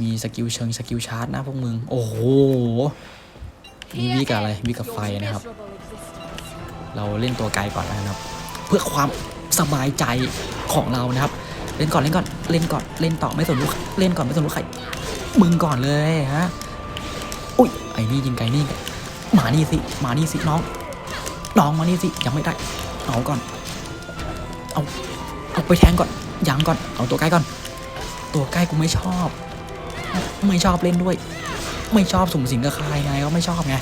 มีสกิลเชิงสกิลชาร์จนะพวกมึง โอ้โหมีวิกับอะไรวิกับไฟนะครับ เราเล่นตัวไกลก่อนนะครับ เพื่อความสบายใจของเรานะครับ เล่นก่อนเล่นก่อนเล่นก่อนเล่นต่อไม่สนลูกเล่นก่อนไม่สนลูกใครมึงก่อนเลยฮะอุ้ยไอ้นี่ยิงไกลนี่มานี่สิมานี่สิน้องน้องมานี่สิยังไม่ได้เอาก่อนเอาเอาไปแทงก่อนยังก่อนเอาตัวใกล้ก่อน ตัวใกล้กูไม่ชอบ ไม่ชอบเล่นด้วย ไม่ชอบสุ่มสิงกับใครไงก็ไม่ชอบไง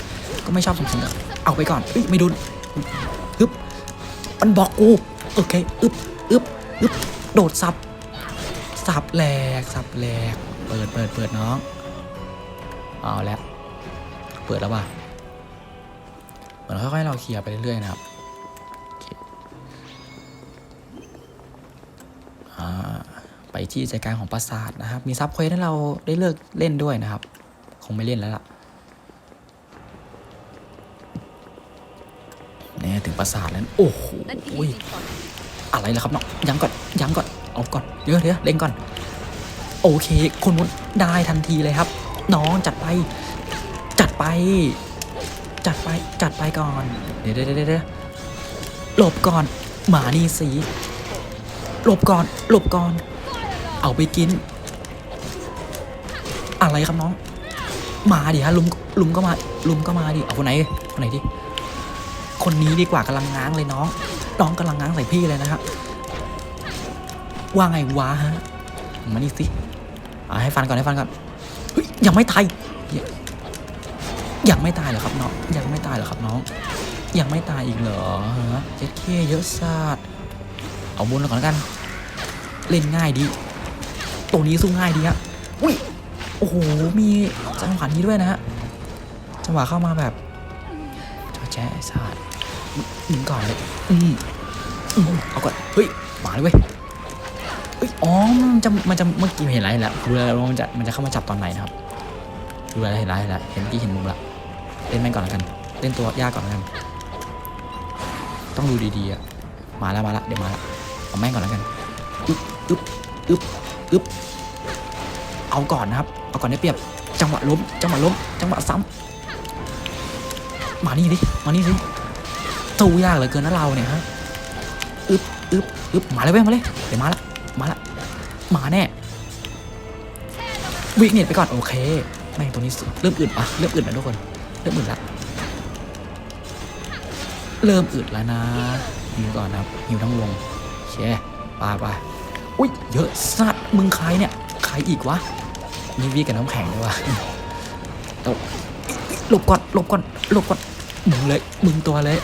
ก็ไม่ชอบสุ่มสิงกับเอาไปก่อนเอ้ยไม่ดนฮึบมันบอกกูโอเคอึบอึบอึบโดดซับสับแหลกสับแหลกเปิดเปิดเปิดน้องเอาแล้วเปิดแล้วว่ะเหมือนค่อยๆเราเคลียร์ไปเรื่อยๆนะครับ ไปที่ใจกลางของปราสาทนะครับ มีซับเควสให้เราได้เลิกเล่นด้วยนะครับ คงไม่เล่นแล้วล่ะเนี่ยถึงปราสาทแล้ว โอ้โหอะไรล่ะครับน้องยังก่อนยังก่อน เอาก่อน เดี๋ยวเดี๋ยวเล่นก่อน โอเค คนนู้นได้ทันทีเลยครับ น้องจัดไป จัดไป จัดไป จัดไปก่อน เดี๋ยวเดี๋ยวเดี๋ยวเดี๋ยวหลบก่อน หมานี่สีหลบก่อน หลบก่อน เอาไปกิน อะไรครับน้อง มาดิฮะลุมลุมก็มาลุมก็มาดิเอาคนไหนคนไหนดิคนนี้ดีกว่ากำลังง้างเลยน้อง น้องกำลังง้างใส่พี่เลยนะครับว่าไงวะฮะมานี่สิอ่าให้ฟันก่อนให้ฟันก่อนเฮ้ยยังไม่ตายยังไม่ตายเหรอครับน้องยังไม่ตายเหรอครับน้องยังไม่ตายอีกเหรอฮะเจ๊เคเยอะซาดเอาบุญก่อนแล้วกัน เล่นง่ายดี ตัวนี้สู้ง่ายดีฮะอุ้ยโอ้โหมีจังหวะนี้ด้วยนะฮะจังหวะเข้ามาแบบจอแจ๊ะไอ้ซาดถึงก่อนเลยอืมอืมเอาก่อนเฮ้ยมาเลยเว้ยเอ้ยอ๋อมันจะมันจะเมื่อกี้เห็นไรแล้วรู้แล้วว่ามันจะมันจะเข้ามาจับตอนไหนนะครับรู้แล้วเห็นไรแล้วเห็นเมื่อกี้เห็นมุมละเล่นแม่งก่อนแล้วกัน เล่นตัวยากก่อนแล้วกัน ต้องดูดีๆอะมาแล้วมาแล้วเดี๋ยวมาแล้วเอาแม่งก่อนแล้วกันอึ๊บอึ๊บอึ๊บ อึ๊บเอาก่อนนะครับ เอาก่อนได้เปรียบ จังหวะล้ม จังหวะล้ม จังหวะซ้ำมานี่ดิมานี่สิสู้ยากเหลือเกินนะเราเนี่ยฮะอึ๊บอึ๊บอึ๊บมาเลยเว้ยมาเลยเดี๋ยวมาละมาละมาแน่วิ่งเน็ตไปก่อนโอเคแม่งตัวนี้สุดเริ่มอึดปะเริ่มอึดแล้วทุกคนเริ่มอึดละเริ่มอึดแล้วนะหิวก่อนนะครับหิวทั้งวงโอเคไปไป อุ้ยเยอะสัตว์มึงใครเนี่ยใครอีกวะมีวีกับน้ำแข็งด้วยวะเอาหลบก่อนหลบก่อนหลบก่อนมึงเลยมึงตัวเลย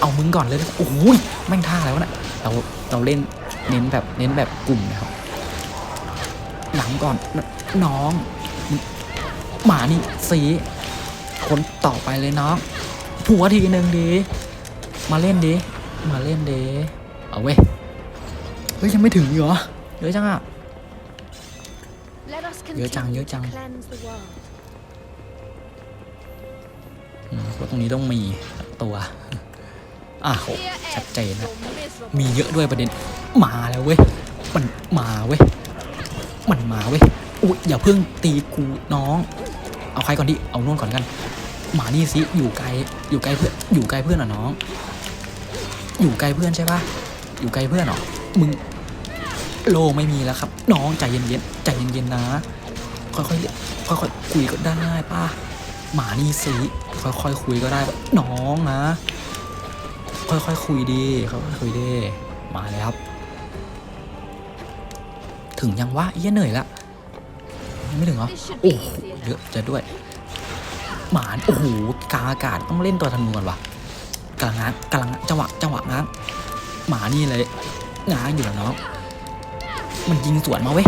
เอามึงก่อนเลยโอ้ยแม่งท่าอะไรวะเนี่ยเราเราเล่นเน้นแบบเน้นแบบกลุ่มนะครับหลังก่อนนน้องมึงหมานี่สีคนต่อไปเลยน้องหัวทีหนึ่งดีมาเล่นดิมาเล่นดิเอาเว้ย เฮ้ยยังไม่ถึงอีกเหรอเยอะจังอะ Let us เยอะจัง continue เยอะจัง to cleanse the world. อืมว่าตรงนี้ต้องมีตัว อะโห Fear ชัด ends เจนนะ your miserable มีเยอะด้วยประเด็น มาแล้วเว้ย มันมาเว้ย มันมาเว้ยอุ้ยอย่าเพิ่งตีกูน้อง เอาใครก่อนดิ เอานู่นก่อนกัน มานี่สิ อยู่ไกล อยู่ไกลเพื่อน อยู่ไกลเพื่อนเหรอน้อง อยู่ไกลเพื่อนใช่ปะอยู่ไกลเพื่อนเหรอ มึง โลไม่มีแล้วครับ น้องใจเย็นๆใจเย็นๆนะ ค่อยๆค่อยๆคุยก็ได้ป้าหมานี่สิค่อยๆคุยก็ได้น้องนะ ค่อยๆคุยดีค่อยๆคุยดีมาเลยครับ ถึงยังวะเหี้ยเหนื่อยละยังไม่ถึงเหรอโอ้โหเยอะจะด้วย หมานโอ้โหกลางอากาศต้องเล่นตัวธนูก่อนวะกำลังง้างกำลังจังหวะจังหวะง้างหมานี่เลยง้างอยู่แล้วเนาะ มันยิงสวนมาเว้ย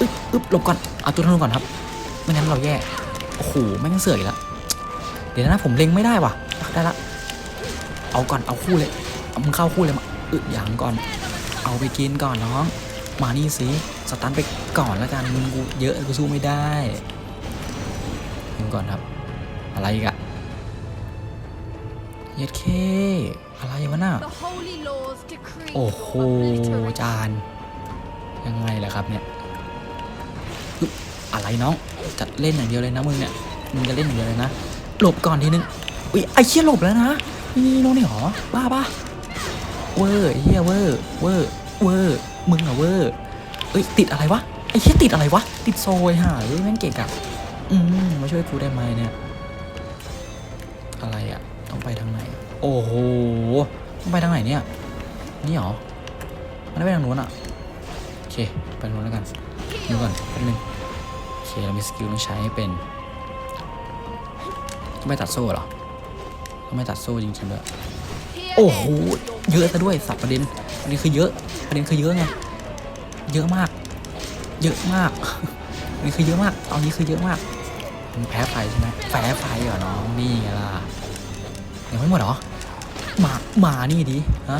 อึ๊บอึ๊บหลบก่อน เอาตัวธนูก่อนครับ ไม่งั้นเราแย่ โอ้โห แม่งเสื่อยละเดี๋ยวนะผมเล็งไม่ได้ว่ะ ได้ละ เอาก่อน เอาคู่เลยเอามึงเข้าคู่เลยมาอึยางก่อน เอาไปกินก่อนน้อง มานี่สิ สตันไปก่อนแล้วกัน มึงกูเยอะกูสู้ไม่ได้ดูก่อนครับ อะไรอีกอะเย็ดเค อะไรวะน่ะ The holy laws decree โอ้โห your obliteration. จาน ยังไงล่ะครับเนี่ยอะไรน้องจะเล่นอย่างเดียวเลยนะมึงเนี่ยมึงจะเล่นอย่างเดียวเลยนะหลบก่อนทีนึงอุ้ยไอ้เชี่ยหลบแล้วนะนี่น้องนี่หรอบ้าปะเวอร์เฮียเวอร์เวอร์เวอร์มึงอะเวอร์เอ้ยติดอะไรวะไอ้เชี่ยติดอะไรวะติดโซยห่าเฮ้ยแม่งเก่งอะอืมมาช่วยกูได้ไหมเนี่ยอะไรอะต้องไปทางไหน โอ้โหต้องไปทางไหนเนี่ยนี่หรอมันไม่ไปทางนู้นอะ ไปนู้นแล้วกันดูก่อนแป๊บนึงโอเคเรามีสกิลต้องใช้ให้เป็นไม่ตัดโซ่หรอไม่ตัดโซ่จริงๆด้วยโอ้โหเยอะซะด้วยสับประเด็นประเด็นคือเยอะประเด็นคือเยอะไงเยอะมาก เยอะมากประเด็นคือเยอะมากตอนนี้คือเยอะมากมันแพ้ไฟใช่ไหมแพ้ไฟเหรอน้องนี่ไงล่ะยังไม่หมดหรอมามานี่ดิฮะ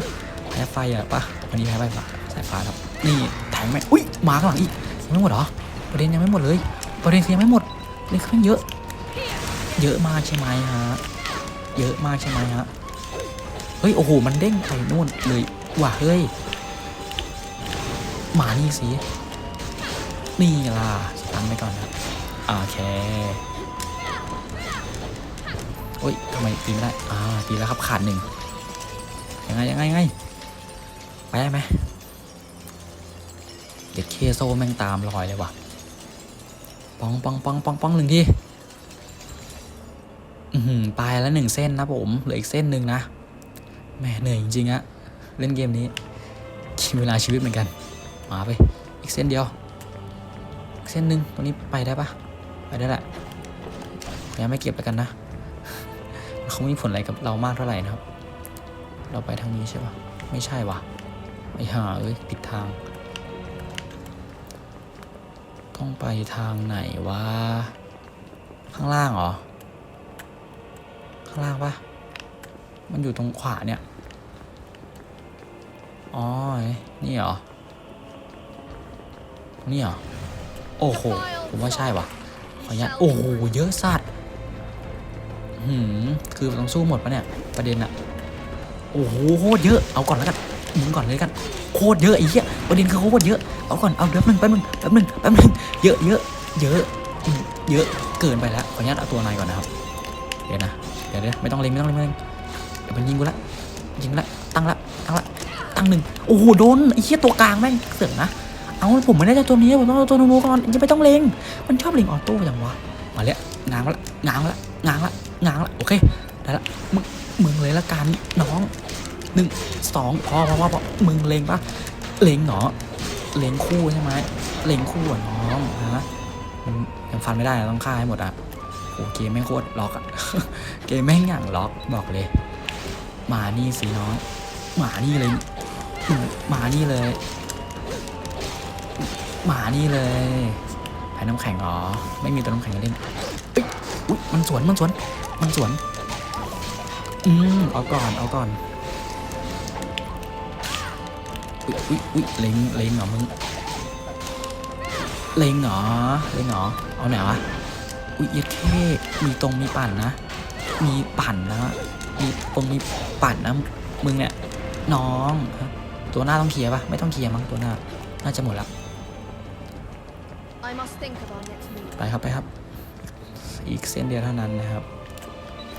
แพ้ไฟอะปะวันนี้แพ้ไฟฟ้า สายฟ้าครับนี่แทงไหมอุ้ยมาข้างหลังอีกไม่หมดเหรอประเด็นยังไม่หมดเลย ประเด็นคือยังไม่หมดเด็นคือมันเยอะ เยอะมากใช่ไหมฮะเยอะมากใช่ไหมฮะเฮ้ยโอ้โหมันเด้งไปนู่นเลยว่ะเฮ้ยมานี่สินี่ล่ะตันไปก่อนนะโอเคโอ้ยทำไมตีไม่ได้อ่าตีแล้วครับขาดหนึ่งยังไงยังไงยังไงไปได้ไหม เด็ดเคโซแม่งตามรอยเลยว่ะปองปองปองปองปองหนึ่งทีอือหือไปแล้วหนึ่งเส้นนะผมเหลืออีกเส้นหนึ่งนะแม่เหนื่อยจริงๆอะเล่นเกมนี้กินเวลาชีวิตเหมือนกัน มาไป อีกเส้นเดียวอีกเส้นหนึ่งตรงนี้ไปได้ปะไปได้แหละยายาไม่เก็บแล้วกันนะเขาไม่มีผลอะไรกับเรามากเท่าไหร่นะครับ เราไปทางนี้ใช่ปะไม่ใช่วะไอ้ห่าเอ้ยผิดทาง ต้องไปทางไหนวะ ข้างล่างเหรอ ข้างล่างปะมันอยู่ตรงขวาเนี่ย อ๋อ นี่เหรอ นี่เหรอ โอ้โห ผมว่าใช่ว่ะขออนุญาตโอ้โห เยอะสัตว์หืม คือต้องสู้หมดปะเนี่ย ประเด็นอะโอ้โห โคตรเยอะ เอาก่อนแล้วกันมึงก่อนเลยกัน โคตรเยอะไอ้เหี้ยประเด็นคือโคตรเยอะเอาก่อนเอาแป๊บนึงแป๊บนึงแป๊บนึงแป๊บนึงเยอะเยอะเยอะเยอะเกินไปแล้วขออนุญาตเอาตัวนายก่อนนะครับเดี๋ยวนะเดี๋ยวเดี๋ยวไม่ต้องเล็งไม่ต้องเล็งไม่ต้องเล็งเดี๋ยวมันยิงกูละยิงละตั้งละตั้งละตั้งหนึ่งโอ้โหโดนไอ้เหี้ยตัวกลางแม่งเสือกนะเอาผมไม่ได้จะตัวนี้ผมต้องเอาตัวนูก่อนยังไม่ต้องเล็งมันชอบเล็งออโต้อย่างวะมาแล้วง้างละง้างละง้างละง้างละโอเคได้ละมึงมึงเลยละกันน้อง หนึ่งสองพอพอพอพอมึงเลงปะเลงเหรอเลงคู่ใช่ไหมเลงคู่อะน้องฮะมันยังฟันไม่ได้ต้องฆ่าให้หมดอะโอ้เกมแม่งโคตรล็อกอะเกมแม่งอย่างล็อกบอกเลย มานี่สิน้องมานี่เลยมานี่เลยมานี่เลยแพ้น้ำแข็งเหรอไม่มีตัวน้ำแข็งเล่นอุ๊ยมันสวน มันสวน มันสวน อืม เอาก่อน เอาก่อน อุ๊ยอุ๊ยอุ๊ยเล็งเล็งเหรอมึงเล็งเหรอเล็งเหรอเอาไหนวะอุ๊ยเย็ดเท่มีตรงมีปั่นนะ มีปั่นนะมีตรงมีปั่นนะมึงเนี่ยน้องฮะตัวหน้าต้องเคลียร์ปะไม่ต้องเคลียร์มั้งตัวหน้า น่าจะหมดแล้ว I must think of our next move. ไปครับไปครับ อีกเส้นเดียวเท่านั้นนะครับ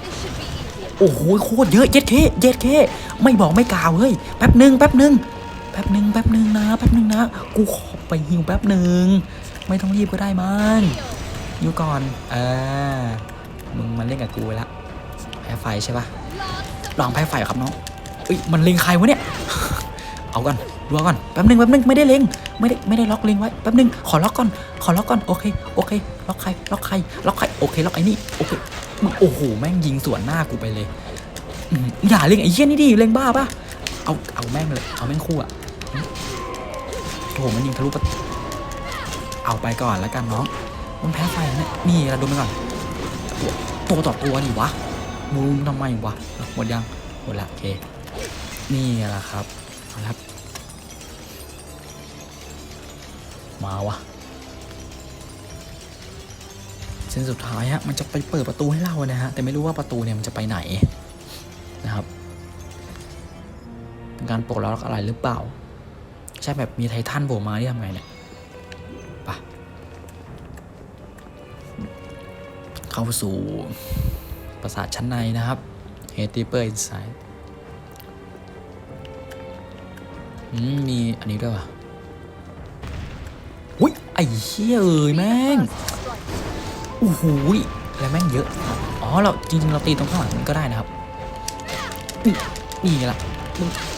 This should be easier. โอ้โหโคตรเยอะเย็ดเคเย็ดเคไม่บอกไม่กล่าวเฮ้ยแป๊บหนึ่งแป๊บหนึ่งแป๊บหนึ่งแป๊บหนึ่งนะแป๊บหนึ่งนะ กูขอไปหิวแป๊บหนึ่งไม่ต้องรีบก็ได้มันหิวก่อนเออมึงมันเล่นกับกูไปละแพ้ไฟใช่ปะลองแพ้ไฟครับน้องเอ้ยมันเล็งใครวะเนี่ยเอาก่อนดูก่อนแป๊บหนึ่งแป๊บหนึ่งไม่ได้เล็งไม่ได้ไม่ได้ล็อกเล็งไว้แป๊บหนึ่งขอล็อกก่อนขอล็อกก่อนโอเคโอเคล็อกใครล็อกใครล็อกใครโอเคล็อกไอ้นี่โอเคมึงโอ้โหแม่งยิงสวนหน้ากูไปเลยอืมอย่าเล็งไอ้เหี้ยนี่ดิเล็งบ้าปะเอาเอาแม่งเลยเอาแม่งคู่อะ โอ้โหมันยิงทะลุประเอาไปก่อนแล้วกันน้อง มันแพ้ไฟนะเนี่ยนี่เราดูมันก่อนตัวตัวต่อตัวนี่วะมึงทำไมวะหมดยังหมดละโอเคนี่แหละครับเอาละครับ มาวะเส้นสุดท้ายฮะมันจะไปเปิดประตูให้เรานะฮะแต่ไม่รู้ว่าประตูเนี่ยมันจะไปไหนนะครับ เป็นการปลดล็อกอะไรหรือเปล่า ช่แบบมีไททันโผล่มาที่ทำไงเนี่ยไปะเข้าสู่ปราสาทชั้นในนะครับเฮติเปอร์อินไซด์มีอันนี้ด้วยวะอุ้ยไอ้เชี่ยเอ้ยแม่งโอ้โหยแล้วแม่งเยอะอ๋อเราจริงๆเราตีตรงข้างหลังมันก็ได้นะครับนี่นี่ไงล่ะ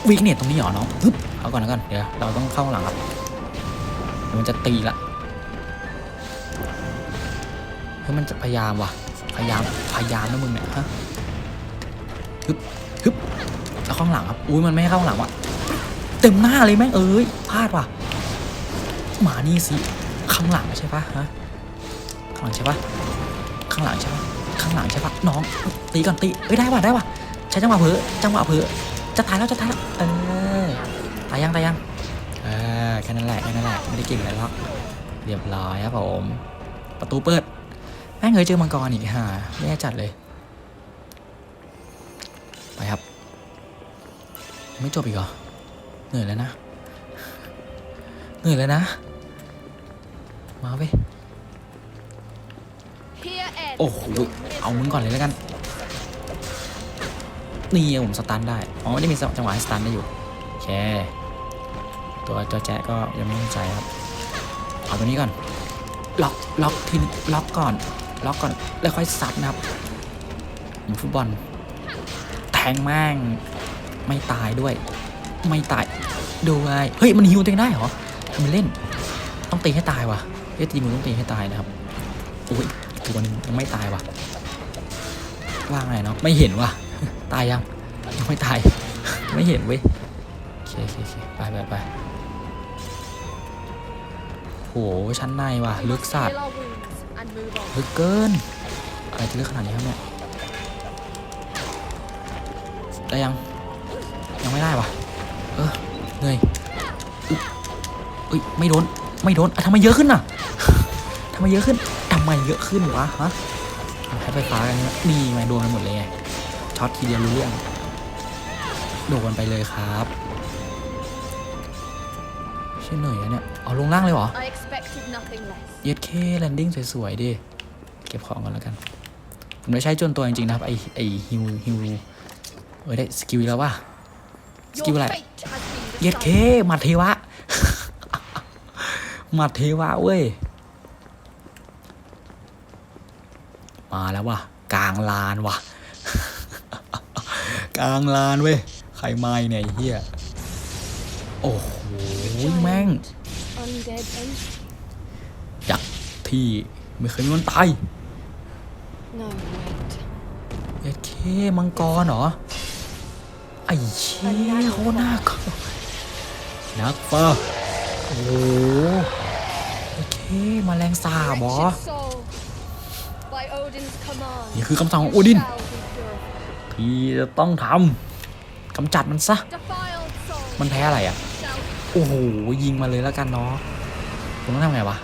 วิกเนตตรงนี้เหรอน้องฮึบ เอาก่อนเอาก่อนเดี๋ยวเราต้องเข้าข้างหลังครับมันจะตีละเฮ้ยมันจะพยายามว่ะ พยายามพยายามนะมึงเนี่ยฮะฮึบฮึบแล้วข้างหลังครับอุ้ยมันไม่ให้เข้าข้างหลังว่ะเต็มหน้าเลยแม่งเอ้ยพลาดว่ะหมานี่สิข้างหลังใช่ปะฮะข้างหลังใช่ปะข้างหลังใช่ปะข้างหลังใช่ปะน้องตีก่อนตีเอ้ยได้ว่ะได้ว่ะใช้จังหวะเผลอจังหวะเผลอจะตายแล้วจะตายแล้วเออ ตายยังตายยังเออแค่นั้นแหละแค่นั้นแหละไม่ได้เก่งอะไรหรอกเรียบร้อยครับผม ประตูเปิดแม่งเคยเจอมังกรอีกฮ่าแย่จัดเลย ไปครับ ไม่จบอีกเหรอเหนื่อยแล้วนะเหนื่อยแล้วนะ มาเว้ยโอ้โหเอามึงก่อนเลยแล้วกันนี่ผมสตันได้ อ๋อไม่ได้มีจังหวะให้สตันได้อยู่ โอเค ตัวตัวแจ๊ก็ยังไม่มั่นใจครับ เอาตัวนี้ก่อน ล็อก ล็อกทีล็อกก่อน ล็อกก่อน แล้วค่อยซัดนะครับเหมือนฟุตบอล แทงแม่ง ไม่ตายด้วย ไม่ตายด้วย เฮ้ย มันฮิวตัวเองได้เหรอทำไมเล่น ต้องตีให้ตายว่ะเฮ้ยตีมึงต้องตีให้ตายนะครับอุ้ยตัวนึงยังไม่ตายว่ะ ว่างไงเนาะ ไม่เห็นว่ะ ตายยัง ยังไม่ตาย ไม่เห็นเว้ยโอเคโอเคไปไปไป โหชั้นในว่ะลึกสัตว์ลึกเกิน อะไรจะลึกขนาดนี้ครับเนี่ยได้ยัง ยังไม่ได้ว่ะ เออเหนื่อยอุ๊ยเอ้ยไม่โดนไม่โดนทำไมเยอะขึ้นน่ะทำไมเยอะขึ้นทำไมเยอะขึ้นวะฮะให้ไฟฟ้ากันนี่ยนี่ไงโดนกันหมดเลยไงช็อตทีเดียวรู้เรื่องโดนไปเลยครับเชื่อเหนื่อยอะเนี่ยเอาลงล่างเลยเหรอ I expected nothing less. เย็ดเคแลนดิ้งสวยๆดิ เก็บของกันแล้วกัน ผมได้ใช้จนตัวจริงๆนะครับ ไอไอฮิวฮิวเอ้ยได้สกิลอีกแล้วว่ะ สกิล Your อะไร fate has been เย็ดเค decided. หมัดเทวะหมัดเทวะเว้ย มาแล้วว่ะ กลางลานว่ะ กลางลานเว้ย ใครมาอีกเนี่ยไอ้เฮียโอ้โห แม่ง Undead ace? ยั กษ์ที่ไม่เคยมีวันตาย No, wait. เย็ดเคมังกรเหรอ ไอ้เชี่ยโคตรน่ากลัวนักฟ้าโอ้โหเย็ดเคแมาแรงสาบเหรอ Wretched soul. By Odin's command, นี่คือคำสั่งของ you โอดิน shall be purified. ที่จะต้องทำกำจัดมันซะ Defiled soul มันแพ้อะไรอะ shall โอ้โห ยิงมาเลยแล้วกันเนาะผมต้องทำไงวะ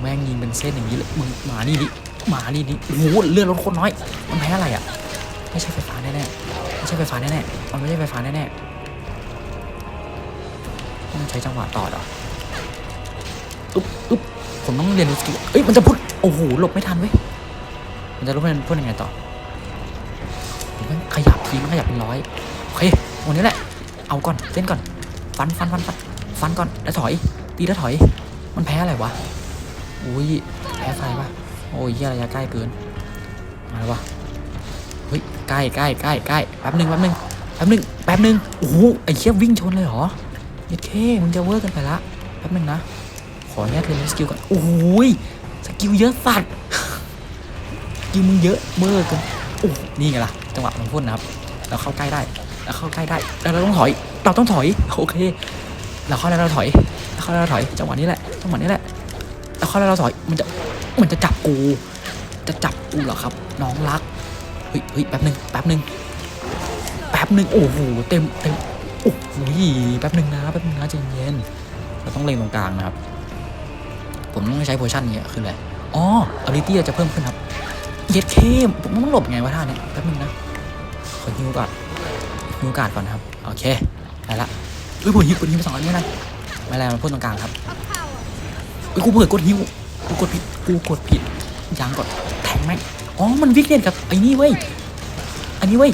แม่งยิงเป็นเส้นอย่างนี้เลยมึงหมานี่ดิหมานี่ดิโอ้โหเลือดลดโคตรน้อย มันแพ้อะไรอะ ไม่ใช่ไฟฟ้าแน่ๆไม่ใช่ไฟฟ้าแน่ๆมันไม่ใช่ไฟฟ้าแน่ๆต้องใช้จังหวะต่อเหรออึ๊บอึ๊บผมต้องเรียนรู้สกิลเอ้ยมันจะพุดโอ้โหหลบไม่ทันเว้ยมันจะรู้เป็นพูดยังไงต่อมันขยับทีมันขยับเป็นร้อยโอเควันนี้แหละ เอาก่อนเล่นก่อนฟันฟันฟันฟันฟันก่อนแล้วถอยตีแล้วถอย มันแพ้อะไรวะ อุ้ยแพ้ไฟปะโอ้ยเหี้ยระยะใกล้เกิน มาแล้ววะเฮ้ยใกล้ใกล้ใกล้ใกล้แป๊บหนึ่งแป๊บหนึ่งแป๊บหนึ่งแป๊บหนึ่งโอ้โหไอ้เชี่ยวิ่งชนเลยเหรอยัดเคมึงจะเวอร์กันไปละแป๊บหนึ่งนะ ขออนุญาตเรียนสกิลก่อนโอ้ยสกิลเยอะสัตว์สกิลมึงเยอะเวอร์กันโอ้นี่ไงล่ะจังหวะมันพ่นนะครับเราเข้าใกล้ได้เราเข้าใกล้ได้แล้วเราต้องถอย เราต้องถอยโอเคเราเข้าแล้วเราถอยเราเข้าแล้วเราถอยจังหวะนี้แหละจังหวะนี้แหละ เราเข้าแล้วเราถอยมันจะมันจะจับกู จะจับกูเหรอครับ น้องรัก เฮ้ยเฮ้ยแป๊บหนึ่งแป๊บหนึ่งแป๊บหนึ่งโอ้โหเต็มเต็มโอ้โหแป๊บหนึ่งนะแป๊บหนึ่งนะใจเย็นเราต้องเล็งตรงกลางนะครับ ผมต้องใช้โพชั่นนี้ขึ้นเลยอ๋ออลิตี้จะเพิ่มขึ้นครับ เย็ดเข้มผมต้องหลบไงวะท่านี้แป๊บหนึงนะขอฮิวก่อนฮิวการ์ดก่อนครับ โอเค ได้ละเฮ้ยผมฮิวกดฮิวไปสองอันนี้นะไม่เป็นไรมันพ่นตรงกลางครับ อ้ยกูเปิดกดฮิวกูกดผิดกูกดผิดยังก่อนแทงแม่งอ๋อมันวิกเนตกับไอ้นี่เว้ยอันนี้เว้ย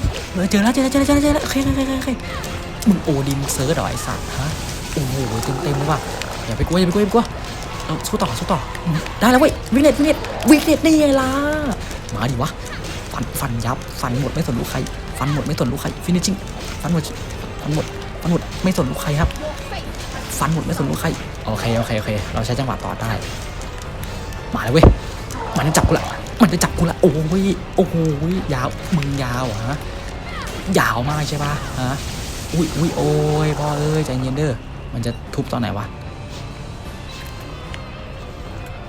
เจอแล้วเจอแล้วเจอแล้วเจอแล้วเจอแล้วโอเคโอเคโอเคโอเคมึงโอดินเซิร์ชหรอไอสัตว์ฮะโอ้โหเต็มเต็มเลยว่ะอย่าไปกลัวอย่าไปกลัวอย่าไปกลัวเอาสู้ต่อสู้ต่อได้แล้วเว้ยวิกเนตวิกเนตวิกเนตนี่ไงล่ะมาดิวะฟันฟันยับฟันหมดไม่สนลูกใครฟันหมดไม่สนลูกใครฟินิชชิ่งฟันหมดฟันหมดฟันหมดไม่สนลูกใครครับ ฟันหมดไม่สนลูกใครโอเคโอเคโอเค เราใช้จังหวะต่อได้ มาเลยเว้ยมันจะจับกูละมันจะจับกูละโอ้ยโอ้โหยาวมึงยาวอฮะยาวมากใช่ปะฮะอุ้ยอุ้ยโอ้ยพ่อเอ้ยใจเย็นเด้อมันจะทุบตอนไหนวะ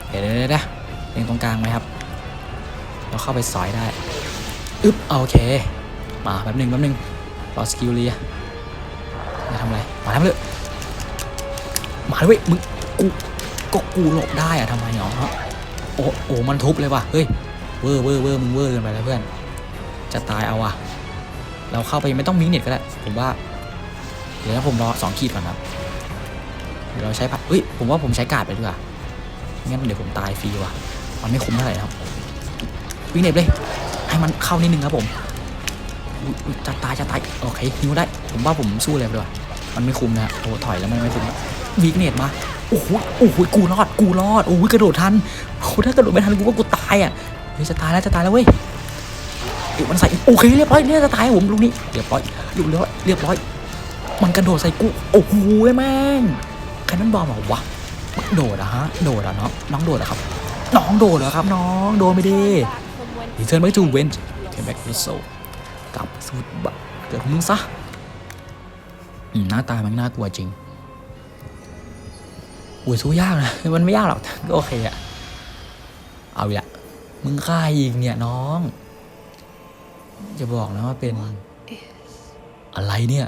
เดี๋ยวเดี๋ยวเดี๋ยวเดี๋ยวเล็งตรงกลางไหมครับ เราเข้าไปสอยได้อึ๊บโอเค มาแป๊บหนึ่งแป๊บหนึ่งรอสกิลเลียจะทำอะไร มาแล้วเลย มาเลยว้ยมึงกูก็กูหลบได้อะทำไมหรอโอ้โอ้มันทุบเลยว่ะเฮ้ยเวอร์เวอร์เวอร์มึงเวอร์เกินไปแล้วเพื่อน จะตายเอาว่ะ เราเข้าไปไม่ต้องมิงเน็ตก็ได้ผมว่า เดี๋ยวผมรอสองขีดก่อนครับเดี๋ยวเราใช้ผัดเฮ้ยผมว่าผมใช้กาดไปดีกว่างั้นเดี๋ยวผมตายฟรีว่ะมันไม่คุ้มเท่าไหร่ครับวิ่งเน็ตเลยให้มันเข้านิดนึงครับผมจะตายจะตายโอเคฮิวได้ ผมว่าผมสู้เลยดีกว่ามันไม่คุ้มนะโอ้ถอยแล้วมันไม่คุ้มวี วีกเน็ตมาโอ้โหโอ้โหกูรอดกูรอดโอ้ยกระโดดทันโอ้ถ้ากระโดดไม่ทันกูว่ากูตายอะเฮ้ยจะตายแล้วจะตายแล้วเว้ยเดี๋ยวมันใส่โอเคเรียบร้อยเนี่ยจะตายผมลูกนี้เรียบร้อยเรียบร้อยเรียบร้อย มันกระโดดใส่กูโอ้โหแม่งใครนั่นบอมเหรอวะโดดอะฮะโดดอะเนาะน้องโดดอะครับ น้องโดดเหรอครับน้องโดนไม่ดี Back from when รีเทิร์นไปทูเวนเทมแบ็กโซกลับสูตรบะเกิดของมึงซะหน้าตามันน่ากลัวจริง อุ้ยสู้ยากนะ มันไม่ยากหรอกก็โอเคอะเอาอีกละมึงฆ่าอีกเนี่ยน้อง จะบอกนะว่าเป็น อะไรเนี่ย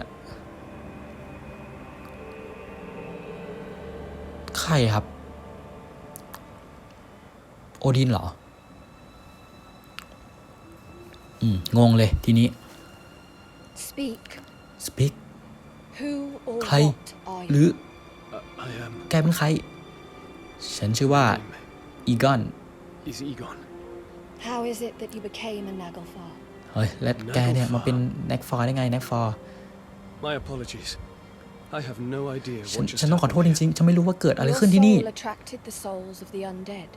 ใครครับ โอดินเหรอ อืม งงเลยทีนี้ Speak. speak Who or ใคร what are หรือ you? Uh, I am. แกเป็นใคร ฉันชื่อว่าอีกอน Is Egon. How is it that you became a Naglfar? เฮ้ย แล้วแกเนี่ยมาเป็นแน็กฟอร์ได้ไงแน็กฟอร์ My apologies. I have no idea ฉัน what just ฉันต้องขอโทษจ happened ริงๆ ฉันไม่รู้ว่าเกิดอะไร Your ขึ้นที่นี่ soul attracted the souls of the undead.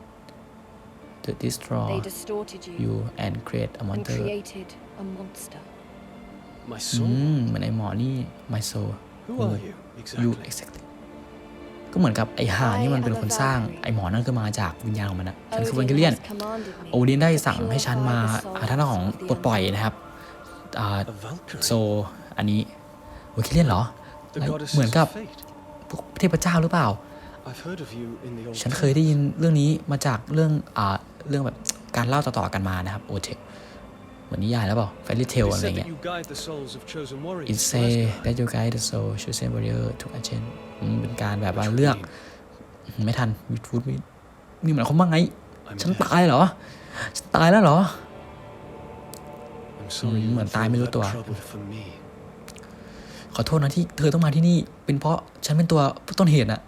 The destroy They distorted you, you and create a and monster created a monster. here. My อื soul? มเหมือนไอหมอนี่ my soul Who Oh. are you you exactly? Exactly ก็เหมือนกับไอห่านี่มันเป็นคนสร้าง I am a Valkyrie. ไอหมอนั่นคือมาจากวิญญาณของมันนะฉันคือ Odin วันเกเลียน has commanded me โอดินได้ to สั่งให้ฉันมา purify the อ่าท่านของ souls of ปลด the ปล่อย undead. นะครับอ่า A Valkyrie? โซอันนี้วันเกเลียนเหรอ the like, goddess เหมือนกับ of fate. พวกเทพเจ้าหรือเปล่า I've heard of you in the old ฉันเคยได้ยินเรื่องนี้มาจากเรื่องอ่าเรื่องแบบการเล่าต่อๆกันมานะครับโอเท เหมือนนิยายแล้วเปล่าแฟรี่เทล It อะไร said เงี้ that ย you guide the souls of chosen warriors. It to say Asgard. that you guide the soul chosen warrior to agent อืมเป็นการแบบว่าเลือก ไม่ทันวิดฟูดวิดนี่หมายความว่าไง I'm ฉัน dead. ตายเหรอ ฉันตายแล้วเหรอ I'm sorry you เหมือน went ตาย through ไม่ all รู้ that ตัว trouble for me. ขอโทษนะที่เธอต้องมาที่นี่ เป็นเพราะฉันเป็นตัวต้นเหตุอะ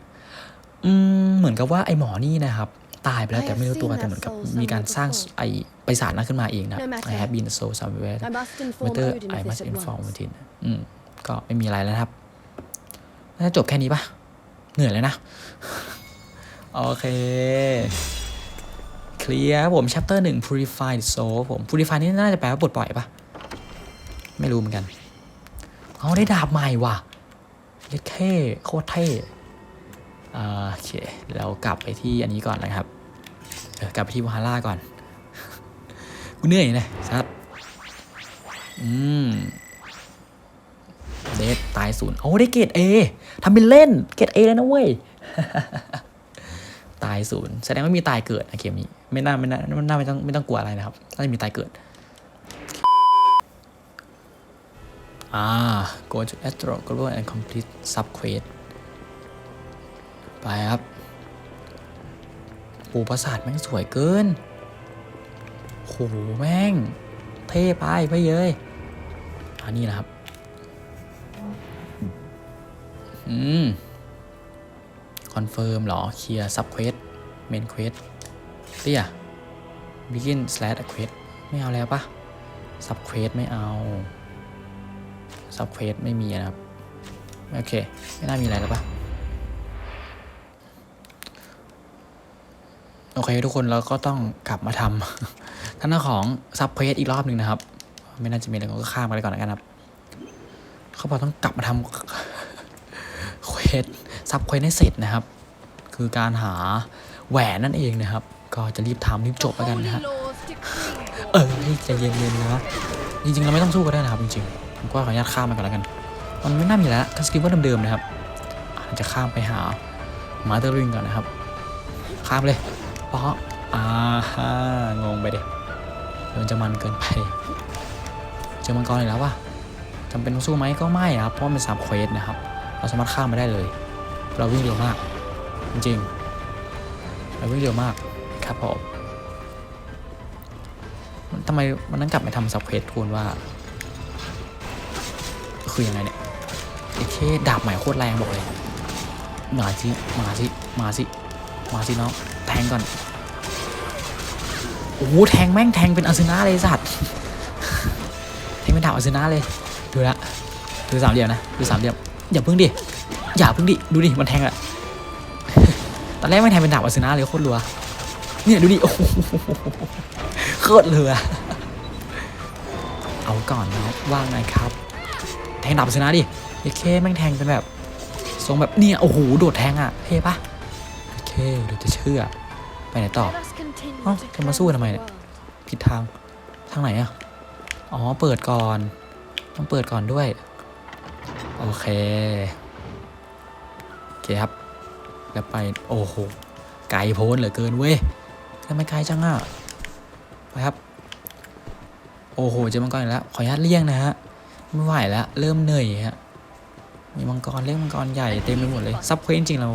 อืมเหมือนกับว่าไอหมอนี่นะครับ ตายไปแล้วแต่ไม่รู้ตัวแต่เหมือนกับมีการสร้างไอไปสารนั้นขึ้นมาเองนะ No matter. I have been a soul somewhere I must inform Whether Odin I of must this at inform once. Odin อืมก็ไม่มีอะไรแล้วนะครับน่าจะจบแค่นี้ปะเหนื่อยเลยนะ โอเค เคลียร์ผม chapter หนึ่ง purify the soul ผม purify นี่น่าจะแปลว่าปลดปล่อยปะไม่รู้เหมือนกันเอาได้ดาบใหม่ว่ะเล็ดเท่โคตรเท่อ่าโอเค เรากลับไปที่อันนี้ก่อนนะครับเออ กลับไปที่วาฮาร่าก่อน กูเหนื่อยนะซัดอืม เดทตายศูนย์โอ้ได้เกรดเอทำเป็นเล่น เกรดเอเลยนะเว้ย ตายศูนย์แสดงว่ามีตายเกิดนะเกมนี้ ไม่น่าไม่น่าไม่น่าไม่ต้องไม่ต้องกลัวอะไรนะครับน่าจะมีตายเกิด อ่า go to Astro Global and complete sub quest ไปครับ โอ้ปราสาทแม่งสวยเกินโหแม่ง เท่ไปไปเย้ยอันนี้นะครับ อืม คอนเฟิร์มเหรอ เคลียร์ซับเควสเมนเควสเตี้ย begin slash a quest ไม่เอาแล้วปะ sub quest ไม่เอา sub quest ไม่มีนะครับ โอเค ไม่น่ามีอะไรแล้วปะ โอเคทุกคนเราก็ต้องกลับมาทำท่านของ sub quest อีกรอบหนึ่งนะครับ ไม่น่าจะมีอะไรก็ข้ามไปก่อนแล้วกันครับ เขาบอกต้องกลับมาทำเควสซับเควสให้เสร็จนะครับ คือการหาแหวนนั่นเองนะครับ ก็จะรีบทำรีบจบแล้วกันนะฮะเออใจเย็นๆนะจริงๆเราไม่ต้องสู้ก็ได้นะครับจริงๆผมก็ขออนุญาตข้ามไปก่อนแล้วกัน มันไม่น่ามีแล้วก็สกิว่าเดิมๆนะครับอาจจะข้ามไปหามาเตอร์ริงก่อนนะครับ ข้ามเลย เพราะอ่าฮ่างงไปเด็เดี๋ยวมันจะมันเกินไป เจอมังกรอีกแล้ววะจำเป็นต้องสู้ไหมก็ไม่นะครับ เพราะมันเป็นสามเควสนะครับ เราสามารถข้ามมาได้เลย เราวิ่งเร็วมาก จริงๆเราวิ่งเร็วมากครับผมทำไมมันนั้นกลับไปทำซับเควสทวนว่า คือยังไงเนี่ยไอ้เท่ดาบใหม่โคตรแรงบอกเลย มาสิ มาสิ มาสิ มาสิน้อง ทงก่อน โอ้โหแทงแม่งแทงเป็นอาซึนาเลยสัตว์ แทงเป็นดาบอาซึนาเลย ดูละดูสามเหลี่ยมนะ ดูสามเหลี่ยม อย่าพึ่งดิ อย่าพึ่งดิ ดูดิ มันแทงอะตอนแรกไม่แทงเป็นดาบอาซึนาเลยโคตรรัว เนี่ยดูดิ โอ้โหโคตรเรือเอาก่อนนะว่างไงครับ แทงดาบอาซึนาดิโอเคแม่งแทงเป็นแบบทรงแบบเนี่ย โอ้โห โดดแทงอะเท่ปะโอเคเดี๋ยวจะเชื่อ ไปไหนต่อ Let us continue Oh, to จะมาสู้ cleanse ทำไม the เนี่ย world. ผิดทาง ทางไหนอะอ๋อ เปิดก่อน ต้องเปิดก่อนด้วย โอเค โอเคครับ แล้วไป โอ้โห ไกลโพ้นเหลือเกินเว้ยทำไมไกลจังอะไปครับ โอ้โห เจอมังกรอีกแล้ว ขออนุญาตเลี่ยงนะฮะ ไม่ไหวแล้ว เริ่มเหนื่อยฮะ มีมังกรเล็กมังกรใหญ่เต็มไปหมดเลย ซับเควสจริงๆเรา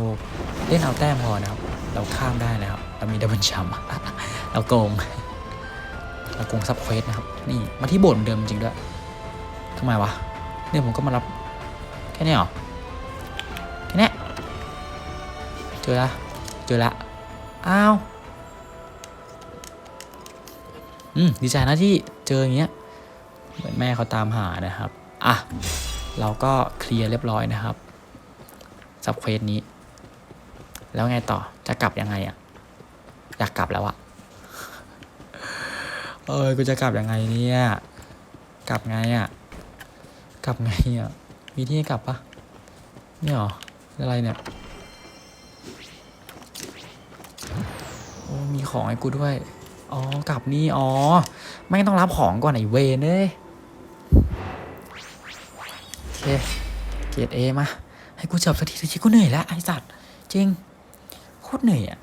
เล่นเอาแต้มพอนะครับ เราข้ามได้นะครับ เรามีดับเบิลชัมเราโกงเราโกงซับเควสนะครับ นี่มาที่โบสถ์เหมือนเดิมจริงด้วยทำไมวะ เนี่ยผมก็มารับ แค่นี้หรอ แค่นี้เจอละเจอละอ้าว อืม ดีใจนะที่เจออย่างเงี้ยเหมือนแม่เขาตามหานะครับ อะ เราก็เคลียร์เรียบร้อยนะครับซับเควสนี้ แล้วไงต่อจะกลับยังไงอะ อยากกลับแล้วอะเอ้ยกูจะกลับยังไงเนี่ย กลับไงอะกลับไงอะมีที่ให้กลับปะนี่หรอ อะไรเนี่ย โอ้มีของให้กูด้วย อ๋อ กลับนี่ อ๋อ ไม่ต้องรับของก่อนไอเวนเลยโอเค เกรเอมา ให้กูจับสักทีสักทีกูเหนื่อยแล้วไอสัตว์ จริง โคตรเหนื่อยอะ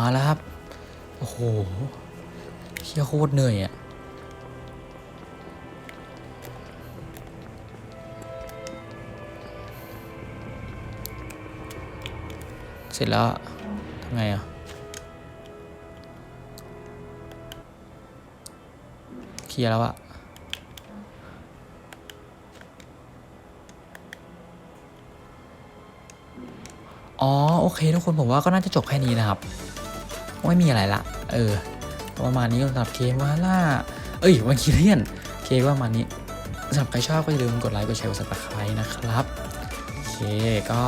มาแล้วครับ โอ้โหเฮียโคตรเหนื่อยอะเสร็จแล้วทำไงอะเคลียร์แล้วอะอ๋อ โอเค ทุกคนผมว่าก็น่าจะจบแค่นี้นะครับ ไม่มีอะไรละเออประมาณนี้สำหรับเคว่าล่าเอ้ยวันคีเลียนเคว่าประมาณนี้สำหรับใครชอบก็อย่าลืมกดไลค์กดแชร์กดซับสไครต์นะครับโอเคก็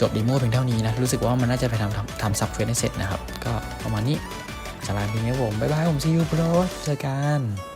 จบดีโมเพียงเท่านี้นะ รู้สึกว่ามันน่าจะไปทำทำทำซับเฟซให้เสร็จนะครับ ก็ประมาณนี้สำหรับทีนี้ผมบ๊ายบายผมซีอูโปรเจอกัน